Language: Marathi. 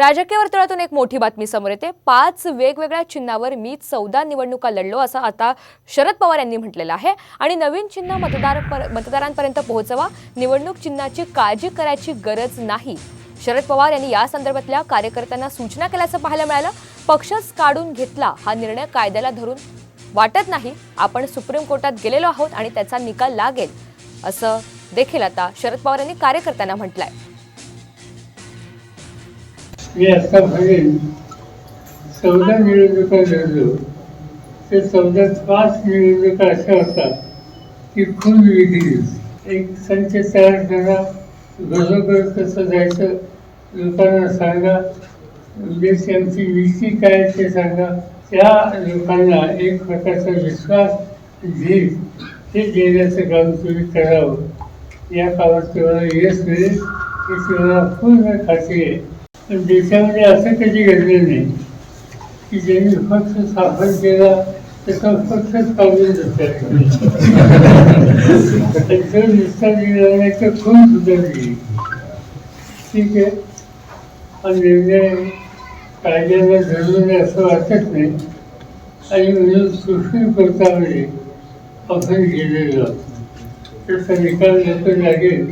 राजकीय वर्तुळातून एक मोठी बातमी समोर येते. पाच वेगवेगळ्या चिन्हावर मी चौदा निवडणुका लढलो असं आता शरद पवार यांनी म्हटलेलं आहे. आणि नवीन चिन्ह मतदार मतदारांपर्यंत पोहोचवा निवडणूक चिन्हाची काळजी करायची गरज नाही. शरद पवार यांनी या संदर्भातल्या कार्यकर्त्यांना सूचना केल्याचं पाहायला मिळालं. पक्षच काढून घेतला. हा निर्णय कायद्याला धरून वाटत नाही. आपण सुप्रीम कोर्टात गेलेलो आहोत आणि त्याचा निकाल लागेल असं देखील आता शरद पवार यांनी कार्यकर्त्यांना म्हटलंय. मी आतापर्यंत चौदा निवडणुका लढलो ते चौदा पाच निवडणुका अशा होतात. की खून विधी. एक संच तयार करा घरोघर कसं जायचं लोकांना सांगा. देश आमची नीती काय ते सांगा. त्या लोकांना एक प्रकारचा विश्वास घेईल हे देण्याचं काम तुम्ही करावं. या कामात तुम्हाला यश मिळेल. ही तुम्हाला पूर्ण खात्री आहे. पण देशामध्ये असं कधी घडलं नाही की ज्यांनी फक्त स्थापन केला त्याचा फक्तच काढून त्यांचं निष्ठा दिला नाही तर खून सुद्धा दिली ठीक आहे. हा निर्णय कायद्याला धरलो नाही असं वाटत नाही. आणि म्हणून करता म्हणजे आपण गेलेलो त्याचा निकाल लवकर लागेल.